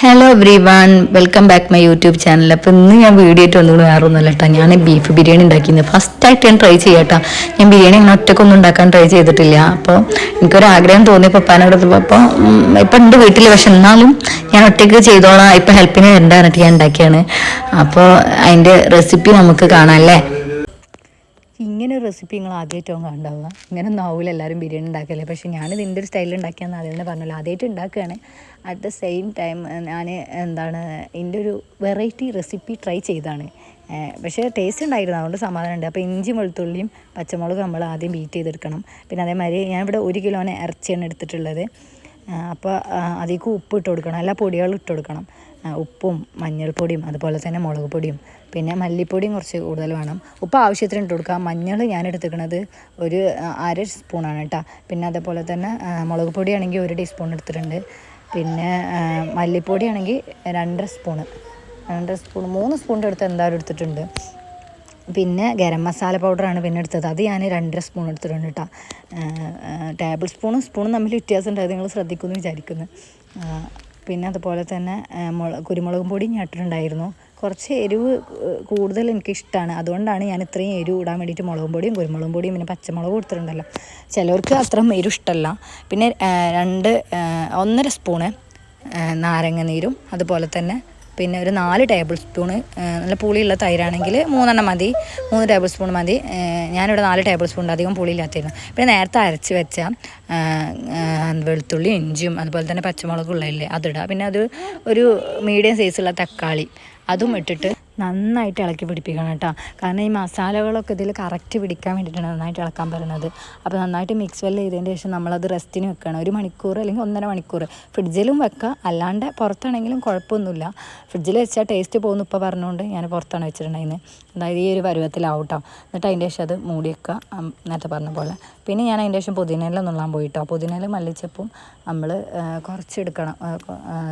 Hello everyone welcome back my YouTube channel അപ്പോൾ ഇന്ന് ഞാൻ വീഡിയോ ആയിട്ട് ഒന്നുകൂടി വേറെ ഒന്നുമല്ല കേട്ടോ ഞാൻ ബീഫ് ബിരിയാണി ഉണ്ടാക്കിയത് ഫസ്റ്റായിട്ട് ഞാൻ ട്രൈ ചെയ്യാട്ടോ. ഞാൻ ബിരിയാണി അങ്ങനെ ഒറ്റക്കൊന്നും ഉണ്ടാക്കാൻ ട്രൈ ചെയ്തിട്ടില്ല. അപ്പോൾ എനിക്കൊരു ആഗ്രഹം തോന്നിയപ്പോൾ പപ്പനോട് അപ്പോൾ ഇപ്പം ഉണ്ട് വീട്ടിൽ പക്ഷെ എന്നാലും ഞാൻ ഒറ്റയ്ക്ക് ചെയ്തോളാം. ഇപ്പം ഹെൽപ്പിന് പറഞ്ഞിട്ട് ഞാൻ ഉണ്ടാക്കിയാണ്. അപ്പോൾ അതിന്റെ റെസിപ്പി നമുക്ക് കാണാം അല്ലേ? റെസിപ്പി നിങ്ങൾ ആദ്യമായിട്ടും കണ്ടാവുക ഇങ്ങനെ ഒന്നും ആവില്ല എല്ലാവരും ബിരിയാണി ഉണ്ടാക്കല്ലേ. പക്ഷേ ഞാൻ എന്റെ ഒരു സ്റ്റൈലിൽ ഉണ്ടാക്കിയെന്ന് ആദ്യം തന്നെ പറഞ്ഞല്ലോ. ആദ്യമായിട്ട് ഉണ്ടാക്കുകയാണ്. അറ്റ് ദ സെയിം ടൈം ഞാൻ എന്താണ് എന്റെ ഒരു വെറൈറ്റി റെസിപ്പി ട്രൈ ചെയ്താണ്. പക്ഷേ ടേസ്റ്റ് ഉണ്ടായിരുന്നു. അതുകൊണ്ട് സമാധാനമുണ്ട് അപ്പോൾ ഇഞ്ചി വെളുത്തുള്ളിയും പച്ചമുളകും നമ്മൾ ആദ്യം ബീറ്റ് ചെയ്തെടുക്കണം. പിന്നെ അതേമാതിരി ഞാനിവിടെ ഒരു കിലോനെ ഇറച്ചിയാണ് എടുത്തിട്ടുള്ളത്. അപ്പോൾ അതിലേക്ക് ഉപ്പ് ഇട്ട് കൊടുക്കണം. എല്ലാ പൊടികളും ഇട്ട് കൊടുക്കണം. ഉപ്പും മഞ്ഞൾപ്പൊടിയും അതുപോലെ തന്നെ മുളക് പൊടിയും പിന്നെ മല്ലിപ്പൊടിയും കുറച്ച് കൂടുതൽ വേണം. ഉപ്പ് ആവശ്യത്തിന് ഇട്ട് കൊടുക്കുക മഞ്ഞൾ ഞാൻ എടുത്തിരിക്കുന്നത് ഒരു അര സ്പൂണാണ് കേട്ടോ. പിന്നെ അതേപോലെ തന്നെ മുളക് പൊടിയാണെങ്കിൽ ഒരു ടീസ്പൂൺ എടുത്തിട്ടുണ്ട്. പിന്നെ മല്ലിപ്പൊടിയാണെങ്കിൽ രണ്ടര സ്പൂണ് രണ്ടര സ്പൂൺ മൂന്ന് സ്പൂണിന്റെ അടുത്ത് എന്തായാലും എടുത്തിട്ടുണ്ട്. പിന്നെ ഗരം മസാല പൗഡറാണ് പിന്നെ എടുത്തത്. അത് ഞാൻ രണ്ടര സ്പൂൺ എടുത്തിട്ടുണ്ട് കേട്ടോ. ടേബിൾ സ്പൂണും സ്പൂണും തമ്മിൽ വ്യത്യാസം ഉണ്ട്. അത് നിങ്ങൾ ശ്രദ്ധിക്കുമെന്ന് വിചാരിക്കുന്നു. പിന്നെ അതുപോലെ തന്നെ മുളക് മുള കുരുമുളകും പൊടി ഞാൻ ഇട്ടിട്ടുണ്ടായിരുന്നു. കുറച്ച് എരിവ് കൂടുതൽ എനിക്കിഷ്ടമാണ് അതുകൊണ്ടാണ് ഞാൻ ഇത്രയും എരിവ് ഇടാൻ വേണ്ടിയിട്ട് മുളകും പൊടിയും കുരുമുളകും പൊടിയും പിന്നെ പച്ചമുളകും കൊടുത്തിട്ടുണ്ടല്ലോ. ചിലവർക്ക് അത്രയും എരിവ് ഇഷ്ടമല്ല പിന്നെ രണ്ട് ഒന്നര സ്പൂണ് നാരങ്ങ നീരും അതുപോലെ തന്നെ പിന്നെ ഒരു നാല് ടേബിൾ സ്പൂണ് നല്ല പുളിയുള്ള തൈരാണെങ്കിൽ മൂന്നെണ്ണം മതി. മൂന്ന് ടേബിൾ സ്പൂൺ മതി. ഞാനിവിടെ നാല് ടേബിൾ സ്പൂൺ അധികം പുളിയില്ലാത്തിരുന്നു. പിന്നെ നേരത്തെ അരച്ച് വെച്ച വെളുത്തുള്ളി ഇഞ്ചിയും അതുപോലെ തന്നെ പച്ചമുളകും ഉള്ളതില്ലേ അതിടുക പിന്നെ അത് ഒരു മീഡിയം സൈസുള്ള തക്കാളി അതും ഇട്ടിട്ട് നന്നായിട്ട് ഇളക്കി പിടിപ്പിക്കണം കേട്ടോ. കാരണം ഈ മസാലകളൊക്കെ ഇതിൽ കറക്റ്റ് പിടിക്കാൻ വേണ്ടിയിട്ടാണ് നന്നായിട്ട് ഇളക്കാൻ പറയുന്നത്. അപ്പോൾ നന്നായിട്ട് മിക്സ് വെൽ ചെയ്തതിന് ശേഷം നമ്മളത് റെസ്റ്റിന് വെക്കണം. ഒരു മണിക്കൂർ അല്ലെങ്കിൽ ഒന്നര മണിക്കൂർ ഫ്രിഡ്ജിലും വെക്കുക അല്ലാണ്ട് പുറത്താണെങ്കിലും കുഴപ്പമൊന്നുമില്ല. ഫ്രിഡ്ജിൽ വെച്ചാൽ ടേസ്റ്റ് പോകുന്നു ഇപ്പോൾ പറഞ്ഞുകൊണ്ട് ഞാൻ പുറത്താണ് വെച്ചിട്ടുണ്ടായിരുന്നത്. അതായത് ഈ ഒരു പരുവത്തിലാവും കേട്ടോ. എന്നിട്ട് അതിന്റെ ശേഷം അത് മൂടി വെക്കുക. നേരത്തെ പറഞ്ഞ പോലെ. പിന്നെ ഞാൻ അതിന്റെ ശേഷം പുതിനയില നുള്ളാൻ പോയിട്ടോ. പുതിനയില മല്ലിച്ചപ്പും നമ്മൾ കുറച്ച് എടുക്കണം.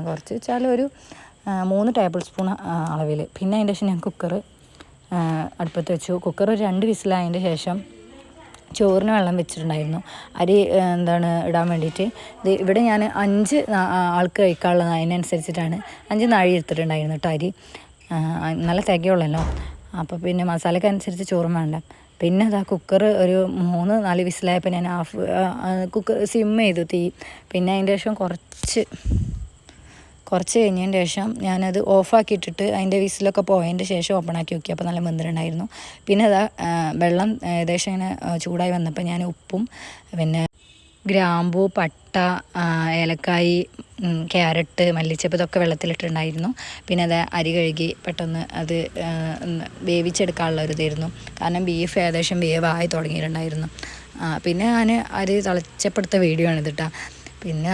കുറച്ച് വെച്ചാൽ ഒരു മൂന്ന് ടേബിൾ സ്പൂൺ അളവിൽ. പിന്നെ അതിന്റെ ശേഷം ഞാൻ കുക്കർ അടുപ്പത്ത് വെച്ചു. കുക്കർ ഒരു രണ്ട് വിസിലായതിന്റെ ശേഷം ചോറിന് വെള്ളം വെച്ചിട്ടുണ്ടായിരുന്നു. അരി എന്താണ് ഇടാൻ വേണ്ടിയിട്ട്. ഇത് ഇവിടെ ഞാൻ അഞ്ച് ആൾക്ക് കഴിക്കാനുള്ളത് അതിനനുസരിച്ചിട്ടാണ് അഞ്ച് നാഴി എടുത്തിട്ടുണ്ടായിരുന്നു കേട്ടോ അരി. നല്ല തികയുള്ളല്ലോ. അപ്പോൾ പിന്നെ മസാലയ്ക്ക് അനുസരിച്ച് ചോറും വേണ്ട. പിന്നെ അതാ കുക്കർ ഒരു മൂന്ന് നാല് വിസിലായപ്പോൾ ഞാൻ ഹാഫ് കുക്കർ സിം ചെയ്തു തീ. പിന്നെ അതിന്റെ ശേഷം കുറച്ച് കുറച്ച് കഴിഞ്ഞതിന് ശേഷം ഞാനത് ഓഫാക്കിയിട്ടിട്ട് അതിന്റെ വിസിലൊക്കെ പോയതിന്റെ ശേഷം ഓപ്പൺ ആക്കി നോക്കി. അപ്പോൾ നല്ല വെന്തിട്ടുണ്ടായിരുന്നു പിന്നെ അതാ വെള്ളം ഏകദേശം ഇങ്ങനെ ചൂടായി വന്നപ്പോൾ ഞാൻ ഉപ്പും പിന്നെ ഗ്രാമ്പു പട്ട ഏലക്കായി ക്യാരറ്റ് മല്ലിച്ചപ്പ് ഇതൊക്കെ വെള്ളത്തിലിട്ടുണ്ടായിരുന്നു പിന്നെ അത് അരി കഴുകി പെട്ടെന്ന് അത് വേവിച്ചെടുക്കാനുള്ള ഒരു ഇതായിരുന്നു. കാരണം ബീഫ് ഏകദേശം വേവായി തുടങ്ങിയിട്ടുണ്ടായിരുന്നു. പിന്നെ ഞാൻ അരി തിളച്ചപ്പെടുത്ത വീഡിയോ ആണ് ഇതിട്ടാ പിന്നെ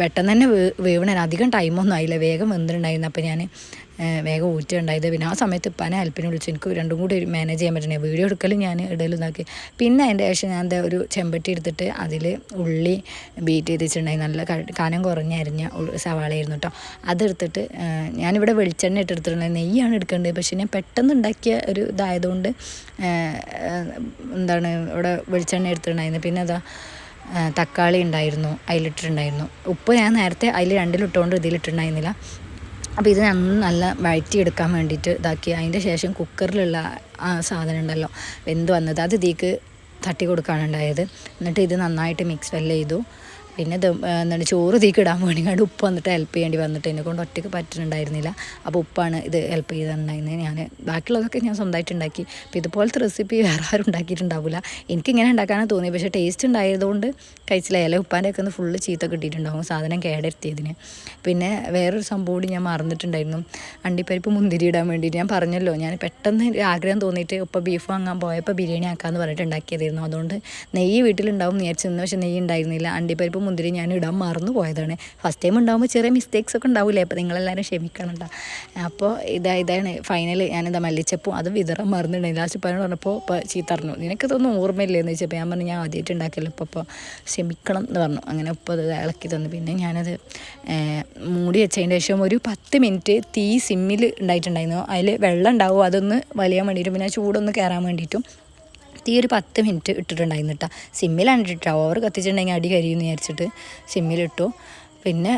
പെട്ടെന്ന് തന്നെ വേവണ. അധികം ടൈമൊന്നും ആയില്ല. വേഗം വെന്തിട്ടുണ്ടായിരുന്നു. അപ്പോൾ ഞാൻ വേഗം ഊറ്റുണ്ടായത് പിന്നെ ആ സമയത്ത് ഇപ്പാനെ ഹെൽപ്പിന് വിളിച്ചു. എനിക്ക് രണ്ടും കൂടി മാനേജ് ചെയ്യാൻ പറ്റണേ. വീഡിയോ എടുക്കലും ഞാൻ ഇടലും ഇതാക്കി. പിന്നെ അതിന്റെ ശേഷം ഞാൻ എന്താ ഒരു ചെമ്പട്ടി എടുത്തിട്ട് അതിൽ ഉള്ളി ബീറ്റ് ചെയ്ത് വെച്ചിട്ടുണ്ടായി നല്ല കനം കുറഞ്ഞ അരിഞ്ഞ ഉ- സവാളയായിരുന്നു കേട്ടോ അതെടുത്തിട്ട് ഞാനിവിടെ വെളിച്ചെണ്ണ ഇട്ടെടുത്തിട്ടുണ്ടായി നെയ്യാണ് എടുക്കേണ്ടത്. പക്ഷേ ഞാൻ പെട്ടെന്ന് ഉണ്ടാക്കിയ ഒരു ഇതായതുകൊണ്ട് എന്താണ് ഇവിടെ വെളിച്ചെണ്ണ എടുത്തിട്ടുണ്ടായിരുന്നു. പിന്നെ അതാ തക്കാളി ഉണ്ടായിരുന്നു അതിലിട്ടിട്ടുണ്ടായിരുന്നു ഉപ്പ് ഞാൻ നേരത്തെ അതിൽ രണ്ടിലിട്ടുകൊണ്ട് ഇതിലിട്ടുണ്ടായിരുന്നില്ല അപ്പോൾ ഇത് നല്ല വഴറ്റിയെടുക്കാൻ വേണ്ടിയിട്ട് ഇതാക്കി. അതിന്റെ ശേഷം കുക്കറിലുള്ള ആ സാധനം ഉണ്ടല്ലോ വെന്ത് വന്നത് അത് ഇതിക്ക് തട്ടി കൊടുക്കാനുണ്ടായത്. എന്നിട്ട് ഇത് നന്നായിട്ട് മിക്സ് വെല്ലം ചെയ്തു. പിന്നെ എന്താണ് ചോറ് തീക്ക് ഇടാൻ വേണ്ടി കണ്ട് ഉപ്പ് വന്നിട്ട് ഹെൽപ്പ് ചെയ്യേണ്ടി വന്നിട്ട് എന്നെ കൊണ്ട് ഒറ്റയ്ക്ക് പറ്റുന്നുണ്ടായിരുന്നില്ല അപ്പോൾ ഉപ്പാണ് ഇത് ഹെൽപ്പ് ചെയ്തിട്ടുണ്ടായിരുന്നത് ഞാൻ ബാക്കിയുള്ളതൊക്കെ ഞാൻ സ്വന്തമായിട്ട് ഉണ്ടാക്കി. അപ്പോൾ ഇതുപോലത്തെ റെസിപ്പി വേറെ ആരും ഉണ്ടാക്കിയിട്ടുണ്ടാവില്ല എനിക്കിങ്ങനെ ഉണ്ടാക്കാനാണ് തോന്നിയത് പക്ഷേ ടേസ്റ്റ് ഉണ്ടായതുകൊണ്ട് കഴിച്ചില്ല. ഇല ഉപ്പാന്റെ ഒക്കെ ഒന്ന് ഫുള്ള് ചീത്ത കിട്ടിയിട്ടുണ്ടാവും സാധനം കേടരുത്തിയതിന്. പിന്നെ വേറൊരു സംഭവം കൂടി ഞാൻ മറന്നിട്ടുണ്ടായിരുന്നു. അണ്ടിപ്പരിപ്പ് മുന്തിരി ഇടാൻ വേണ്ടിയിട്ട്. ഞാൻ പറഞ്ഞല്ലോ ഞാൻ പെട്ടെന്ന് ആഗ്രഹം തോന്നിയിട്ട് ഇപ്പോൾ ബീഫ് വാങ്ങാൻ പോയപ്പോൾ ബിരിയാണി ആക്കാമെന്ന് പറഞ്ഞിട്ട് ഉണ്ടാക്കിയതായിരുന്നു. അതുകൊണ്ട് നെയ്യ് വീട്ടിലുണ്ടാവും എന്ന് വിചാരിച്ചു നിന്ന് പക്ഷേ നെയ്യ് ഉണ്ടായിരുന്നില്ല. അണ്ടിപ്പരിപ്പ് മുന്തിരി ഞാൻ ഇടാൻ മറന്നു പോയതാണ്. ഫസ്റ്റ് ടൈം ഉണ്ടാകുമ്പോൾ ചെറിയ മിസ്റ്റേക്സ് ഒക്കെ ഉണ്ടാവില്ലേ അപ്പോൾ നിങ്ങളെല്ലാവരും ക്ഷമിക്കണം ട്ടോ. അപ്പോൾ ഇതാ ഇതാണ് ഫൈനൽ ഞാനിതാ മല്ലിച്ചപ്പും അത് വിതറാൻ മറന്നിട്ടുണ്ടായി ലാസ്റ്റ് പറഞ്ഞു പറഞ്ഞപ്പോൾ ഇപ്പോൾ ചീത്ത പറഞ്ഞു. നിനക്കതൊന്നും ഓർമ്മയില്ലേ എന്ന് ചോദിച്ചപ്പോൾ ഞാൻ പറഞ്ഞു ഞാൻ ആദ്യമായിട്ട് ഉണ്ടാക്കിയല്ലോ. ഇപ്പോൾ അപ്പോൾ ക്ഷമിക്കണം എന്ന് പറഞ്ഞു. അങ്ങനെ ഉപ്പ് അത് ഇളക്കി തന്നു. പിന്നെ ഞാനത് മൂടി വെച്ചതിന് ശേഷം ഒരു പത്ത് മിനിറ്റ് തീ സിമ്മിൽ ഉണ്ടായിട്ടുണ്ടായിരുന്നു. അതിൽ വെള്ളം ഉണ്ടാവും. അതൊന്ന് വലിയാൻ വേണ്ടിയിട്ടും പിന്നെ ചൂടൊന്ന് കയറാൻ വേണ്ടിയിട്ടും. തീ ഒരു പത്ത് മിനിറ്റ് ഇട്ടിട്ടുണ്ടായിരുന്നു കേട്ടോ സിമ്മിലാണ് ഇട്ടിട്ട് ഓവർ കത്തിച്ചിട്ടുണ്ടെങ്കിൽ അടി കരിയെന്ന് വിചാരിച്ചിട്ട് സിമ്മിലിട്ടു. പിന്നെ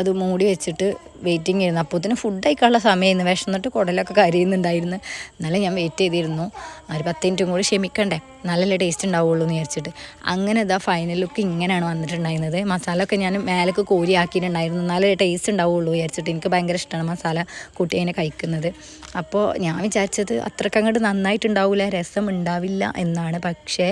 അത് മൂടി വെച്ചിട്ട് വെയിറ്റിംഗ് ആയിരുന്നു. തന്നെ ഫുഡ് കഴിക്കാനുള്ള സമയമായിരുന്നു. വിശന്നിട്ട് കുടലൊക്കെ കരയുന്നുണ്ടായിരുന്നു. എന്നാലും ഞാൻ വെയിറ്റ് ചെയ്തിരുന്നു. ഒരു പത്ത് മിനിറ്റും കൂടി ക്ഷമിക്കണ്ടേ? നല്ലല്ലേ ടേസ്റ്റ് ഉണ്ടാവുള്ളൂ എന്ന് വിചാരിച്ചിട്ട്. അങ്ങനെ ഇതാ ഫൈനൽ ലുക്ക് ഇങ്ങനെയാണ് വന്നിട്ടുണ്ടായിരുന്നത്. മസാല ഒക്കെ ഞാൻ മേലൊക്കെ കോരി ആക്കിയിട്ടുണ്ടായിരുന്നു. നല്ല ടേസ്റ്റ് ഉണ്ടാവുള്ളൂ വിചാരിച്ചിട്ട് എനിക്ക് ഭയങ്കര ഇഷ്ടമാണ് മസാല കൂട്ടി അതിനെ കഴിക്കുന്നത്. അപ്പോൾ ഞാൻ വിചാരിച്ചത് അത്രയ്ക്ക് അങ്ങോട്ട് നന്നായിട്ടുണ്ടാവില്ല രസം ഉണ്ടാവില്ല എന്നാണ്. പക്ഷേ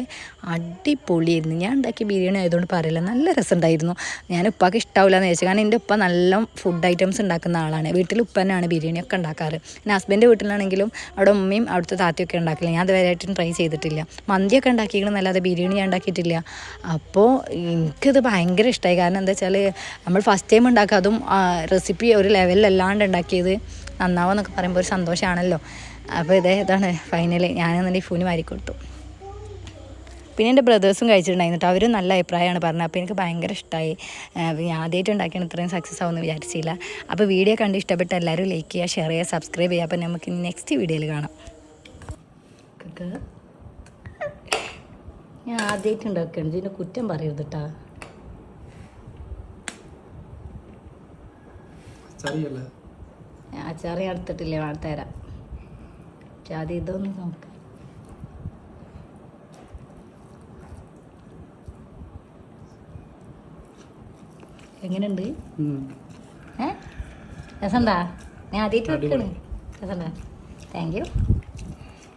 അടിപൊളിയായിരുന്നു ഞാൻ ഉണ്ടാക്കിയ ബിരിയാണി ആയതുകൊണ്ട് പറയില്ല നല്ല രസം ഉണ്ടായിരുന്നു ഞാൻ ഉപ്പാക്ക് ഇഷ്ടാവില്ല എന്ന് വിചാരിച്ചു. കാരണം എന്റെ ഉപ്പ നല്ല ഫുഡ് ഐറ്റംസ് ഉണ്ടാക്കുന്ന ആളാണ്. വീട്ടിൽ ഉപ്പ തന്നെയാണ് ബിരിയാണി ഒക്കെ ഉണ്ടാക്കാറ്. പിന്നെ ഹസ്ബൻഡ് വീട്ടിലാണെങ്കിലും അവിടെ ഉമ്മയും അവിടുത്തെ താത്തയൊക്കെ ഉണ്ടാക്കില്ല. ഞാൻ അതുവരെയായിട്ടും ട്രൈ ചെയ്തിട്ടില്ല. മന്തിയൊക്കെ ഉണ്ടാക്കിയിരിക്കണം അല്ലാതെ ബിരിയാണി ഞാൻ ഉണ്ടാക്കിയിട്ടില്ല. അപ്പോൾ എനിക്കത് ഭയങ്കര ഇഷ്ടമായി കാരണം എന്താ വെച്ചാൽ നമ്മൾ ഫസ്റ്റ് ടൈം ഉണ്ടാക്കുക. അതും റെസിപ്പി ഒരു ലെവലിലല്ലാണ്ട് ഉണ്ടാക്കിയത് നന്നാവെന്നൊക്കെ പറയുമ്പോൾ ഒരു സന്തോഷമാണല്ലോ അപ്പോൾ ഇതേ ഇതാണ് ഫൈനലി ഞാനെന്നുണ്ടെങ്കിൽ ഫൂന് മാറിക്കൊടുത്തു പിന്നെ എന്റെ ബ്രദേഴ്സും കഴിച്ചിട്ടുണ്ടായിരുന്നു അവരും നല്ല അഭിപ്രായമാണ് പറഞ്ഞത്. അപ്പോൾ എനിക്ക് ഭയങ്കര ഇഷ്ടമായി ഞാൻ ആദ്യമായിട്ട് ഉണ്ടാക്കിയാണ് ഇത്രയും സക്സസ് ആവുമെന്ന് വിചാരിച്ചില്ല. അപ്പോൾ വീഡിയോ കണ്ട് ഇഷ്ടപ്പെട്ട എല്ലാവരും ലൈക്ക് ചെയ്യുക ഷെയർ ചെയ്യുക സബ്സ്ക്രൈബ് ചെയ്യുക. അപ്പോൾ നമുക്ക് നെക്സ്റ്റ് വീഡിയോയിൽ കാണാം. ഞാൻ ആദ്യമായിട്ട് ഉണ്ടാക്കുകയാണ്. ഇതിന്റെ കുറ്റം പറയരുത് കേട്ടാ അച്ചാറി എടുത്തിട്ടില്ല. വേണം തരാം. പക്ഷെ അത് ഇതൊന്ന് നോക്ക്. എങ്ങനെയുണ്ട്? ഏ? രസണ്ടാ ഞാൻ ആദ്യമായിട്ട് വെക്കണ്. രസണ്ടാ താങ്ക് യു